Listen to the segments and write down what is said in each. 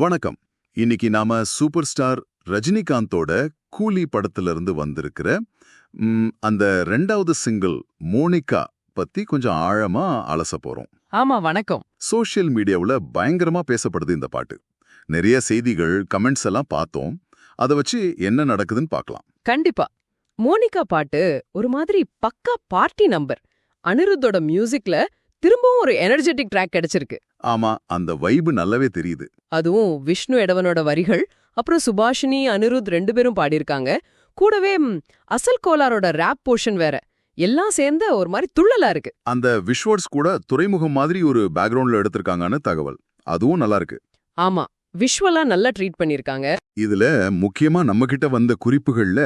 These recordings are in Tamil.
வணக்கம். இன்னைக்கு நாம சூப்பர் ஸ்டார் ரஜினிகாந்தோட கூலி படத்துல இருந்து வந்திருக்கிற அந்த ரெண்டாவது சிங்கிள் மோனிகா பத்தி கொஞ்சம் ஆழமா அலச போறோம். ஆமா வணக்கம். சோஷியல் மீடியாவுல பயங்கரமா பேசப்படுது இந்த பாட்டு. நிறைய செய்திகள் கமெண்ட்ஸ் எல்லாம் பார்த்தோம். அதை வச்சு என்ன நடக்குதுன்னு பார்க்கலாம். கண்டிப்பா. மோனிகா பாட்டு ஒரு மாதிரி பக்கா பார்ட்டி நம்பர். அனிருத்தோட மியூசிக்ல திரும்பவும் ஒரு எனர்ஜெட்டிக் ட்ராக் கிடைச்சிருக்கு. ஆமா அந்த வைபு நல்லாவே தெரியுது. அதுவும் விஷ்ணு எடவனோட வரிகள் அப்புறம் சுபாஷினி அனிருத் ரெண்டு பேரும் பாடியிருக்காங்க. கூடவே அசல் கோலாரோட ரேப் போர்ஷன் வேற. எல்லாம் சேர்ந்து ஒரு மாதிரி துள்ளலா இருக்கு. அந்த விஷுவல்ஸ் கூட துறைமுகம் மாதிரி ஒரு பேக்ரவுண்ட்ல எடுத்திருக்காங்கன்னு தகவல். அதுவும் நல்லா இருக்கு. ஆமா விஷுவலா நல்லா ட்ரீட் பண்ணிருக்காங்க இதுல முக்கியமா நம்ம கிட்ட வந்த குறிப்புகள்ல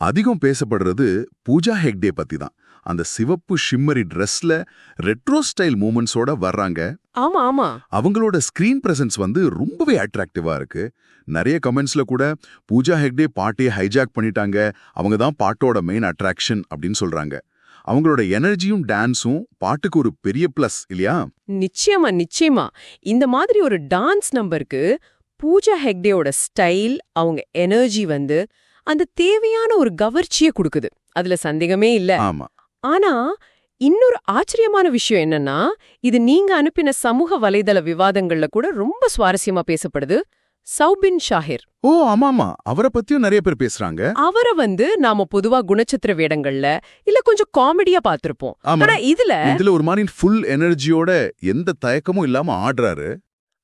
அதிகம் பேசப்படுறது பூஜா ஹெக்டே பத்தி தான் அந்த சிவப்பு ஷிம்மரி ட்ரெஸ்ல ரெட்ரோ ஸ்டைல் மூமெண்ட்ஸோட வர்றாங்க. ஆமா ஆமா. அவங்களோட ஸ்கிரீன் பிரசன்ஸ் வந்து ரொம்பவே அட்ராக்டிவா இருக்கு. நிறைய கமெண்ட்ஸ்ல கூட பூஜா ஹெக்டே பாட்டையே ஹைஜாக் பண்ணிட்டாங்க. அவங்க தான் பாட்டோட மெயின் அட்ராக்ஷன் அப்படின்னு சொல்றாங்க. அவங்களோட எனர்ஜியும் டான்ஸும் பாட்டுக்கு ஒரு பெரிய பிளஸ் இல்லையா? நிச்சயமா நிச்சயமா. இந்த மாதிரி ஒரு டான்ஸ் நம்பருக்கு பூஜா ஹெக்டேயோட ஸ்டைல் அவங்க எனர்ஜி வந்து அந்த தேவையான ஒரு கவர்ச்சியை கொடுக்குது. அதுல சந்தேகமே இல்ல. ஆமா. ஆனா இன்னொரு ஆச்சரியமான விஷயம் என்னன்னா இது நீங்க அனுப்பின சமூக வலைதள விவாதங்கள்ல கூட ரொம்ப சுவாரஸ்யமா பேசப்படுது சௌபின் ஷாஹிர். ஓ ஆமாமா. அவரை பத்தியும் நிறைய பேர் பேசுறாங்க. அவரை வந்து நாம பொதுவா குணச்சித்திர வேடங்கள்ல இல்ல கொஞ்சம் காமெடியா பார்த்திருப்போம். ஆமா. ஆனா இதுல இதுல ஒரு மாதிரி ஃபுல் எனர்ஜியோட எந்த தயக்கமும் இல்லாம ஆடுறாரு.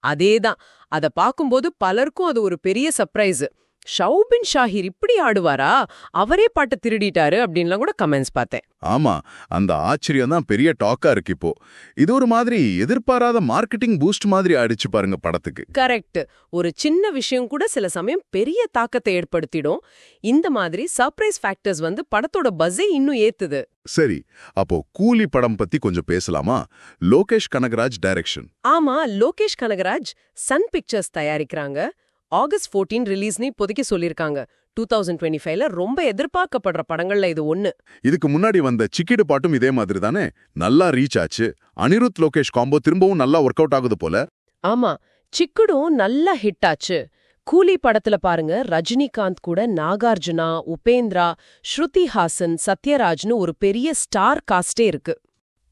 அதேதான். அத பாக்கும்போது பலருக்கும் அது ஒரு பெரிய சர்ப்ரைஸ் ஷௌபின் ஷாஹிர் இப்படி ஆடுவாரா? அவரே பாட்டை திருடிட்டாரு அப்படின்லாம் கூட கமெண்ட்ஸ் பார்த்தேன். ஆமா அந்த ஆச்சரியம் தான் பெரிய டாக்கா இருக்கு இப்போ. இது ஒரு மாதிரி எதிர்பாராத மார்க்கெட்டிங் பூஸ்ட் மாதிரி ஆயிடுச்சு பாருங்க படத்துக்கு. கரெக்ட் ஒரு சின்ன விஷயம் கூட சில சமயம் பெரிய தாக்கத்தை ஏற்படுத்திடும். இந்த மாதிரி சர்ப்ரைஸ் ஃபேக்டர்ஸ் வந்து படத்தோட பஸ்ஸை இன்னும் ஏத்துது. சரி அப்போ கூலி படம் பத்தி கொஞ்சம் பேசலாமா? லோகேஷ் கனகராஜ் டைரக்ஷன் ஆமா லோகேஷ் கனகராஜ் சன் பிக்சர்ஸ் தயாரிக்கிறாங்க. ஆகஸ்ட் 14 ரிலீஸ்னு இப்போதைக்கு சொல்லியிருக்காங்க. டூ தௌசண்ட் டுவெண்ட்டி ஃபைவ்ல ரொம்ப எதிர்பார்க்கப்படுற படங்கள்ல இது ஒன்னு இதுக்கு முன்னாடி வந்த சிக்கிடு பாட்டும் இதே மாதிரி தானே? நல்லா ரீச் ஆச்சு. அனிருத் லோகேஷ் காம்போ திரும்பவும் நல்லா ஒர்க் அவுட் ஆகுது போல. ஆமா சிக்குடும் நல்லா ஹிட் ஆச்சு. கூலி படத்துல பாருங்க ரஜினிகாந்த் கூட நாகார்ஜுனா உபேந்திரா ஸ்ருதி ஹாசன் சத்யராஜ்னு ஒரு பெரிய ஸ்டார் காஸ்டே இருக்கு.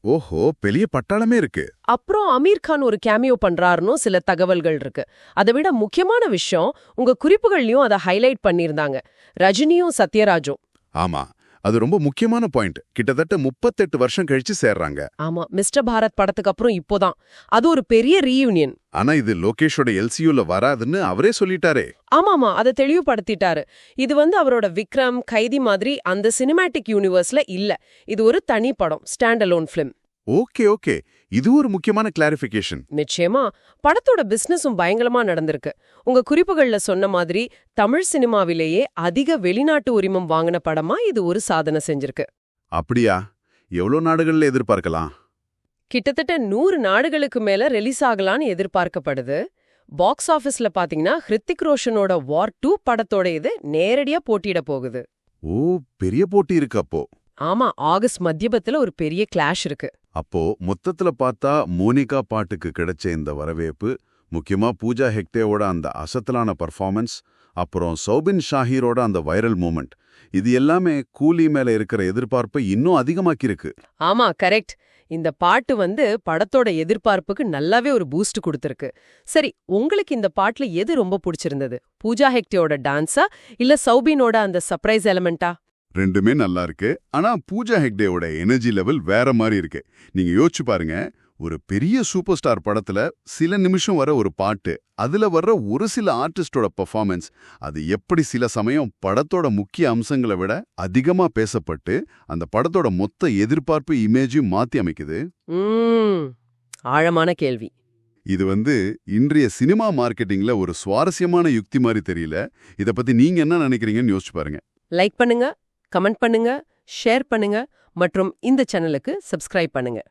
ஓஹோ பெரிய பட்டாளமே இருக்கு. அப்புறம் அமீர் கான் ஒரு கேமியோ பண்றாருன்னு சில தகவல்கள் இருக்கு. அதை விட முக்கியமான விஷயம் உங்க குறிப்புகள்லயும் அதை ஹைலைட் பண்ணியிருந்தாங்க. ரஜினியும் சத்யராஜும். ஆமா. அது ரொம்ப முக்கியமான பாயிண்ட். கிட்டத்தட்ட முப்பத்தெட்டு வருஷம் கழிச்சு சேர்றாங்க. ஆமா மிஸ்டர் பாரத் படத்துக்கு அப்புறம் இப்போதான். அது ஒரு பெரிய ரீயூனியன் ஆனா இது லோகேஷோட எல்சியூல வராதுன்னு அவரே சொல்லிட்டாரே. ஆமாமா அதை தெளிவுபடுத்திட்டாரு. இது வந்து அவரோட விக்ரம் கைதி மாதிரி அந்த சினிமேட்டிக் யூனிவர்ஸ்ல இல்ல. இது ஒரு தனி படம் stand alone film okay okay. இது ஒரு முக்கியமான கிளாரிஃபிகேஷன் நிச்சயமா. படத்தோட பிசினஸும் பயங்கரமா நடந்திருக்கு. உங்க குறிப்புகள்ல சொன்ன மாதிரி தமிழ் சினிமாவிலேயே அதிக வெளிநாட்டு உரிமம் வாங்கின படமா இது ஒரு சாதனை செஞ்சிருக்கு. அப்படியா? எவ்வளோ நாடுகள்ல எதிர்பார்க்கலாம்? கிட்டத்தட்ட நூறு நாடுகளுக்கு மேல ரிலீஸ் ஆகலான்னு எதிர்பார்க்கப்படுது. பாக்ஸ் ஆபீஸ்ல பாத்தீங்கன்னா ஹிருத்திக் ரோஷனோட வார் டூ படத்தோட இது நேரடியா போட்டியிட போகுது. ஓ பெரிய போட்டி இருக்கு அப்போ. ஆமா ஆகஸ்ட் மத்தியபத்துல ஒரு பெரிய கிளாஷ் இருக்கு. அப்போ மொத்தத்துல பார்த்தா மோனிகா பாட்டுக்கு கிடைச்ச இந்த வரவேற்பு முக்கியமா பூஜா ஹெக்டேவோட அந்த அசத்தலான பர்ஃபார்மன்ஸ் அப்புறம் சௌபின் ஷாஹீரோட அந்த வைரல் மூமெண்ட் இது எல்லாமே கூலி மேல இருக்கிற எதிர்பார்ப்பை இன்னும் அதிகமாக்கியிருக்கு. ஆமா கரெக்ட் இந்த பாட்டு வந்து படத்தோட எதிர்பார்ப்புக்கு நல்லாவே ஒரு பூஸ்ட் கொடுத்திருக்கு. சரி உங்களுக்கு இந்த பாட்டுல எது ரொம்ப பிடிச்சிருந்தது? பூஜா ஹெக்டேயோட டான்ஸா இல்ல சௌபினோட அந்த சர்ப்ரைஸ் எலமெண்டா ரெண்டுமே நல்லா இருக்கு. ஆனா பூஜா ஹெக்டேவோட எனர்ஜி லெவல் வேற மாதிரி இருக்கு. நீங்க யோசிச்சு பாருங்க ஒரு பெரிய சூப்பர் ஸ்டார் படத்துல சில நிமிஷம் வர ஒரு பாட்டு அதுல வர்ற ஒரு சில ஆர்டிஸ்டோட பெர்ஃபார்மன்ஸ் அது எப்படி சில சமயம் படத்தோட முக்கிய அம்சங்களை விட அதிகமா பேசப்பட்டு அந்த படத்தோட மொத்த எதிர்பார்ப்பு இமேஜையும் மாத்தி அமைக்குது? ஆழமான கேள்வி. இது வந்து இன்றைய சினிமா மார்க்கெட்டிங்ல ஒரு சுவாரஸ்யமான யுக்தி மாதிரி தெரியல. இத பத்தி நீங்க என்ன நினைக்கிறீங்கன்னு யோசிச்சு பாருங்க. லைக் பண்ணுங்க. கமெண்ட் பண்ணுங்க ஷேர் பண்ணுங்க மற்றும் இந்த சேனலுக்கு சப்ஸ்கிரைப் பண்ணுங்க.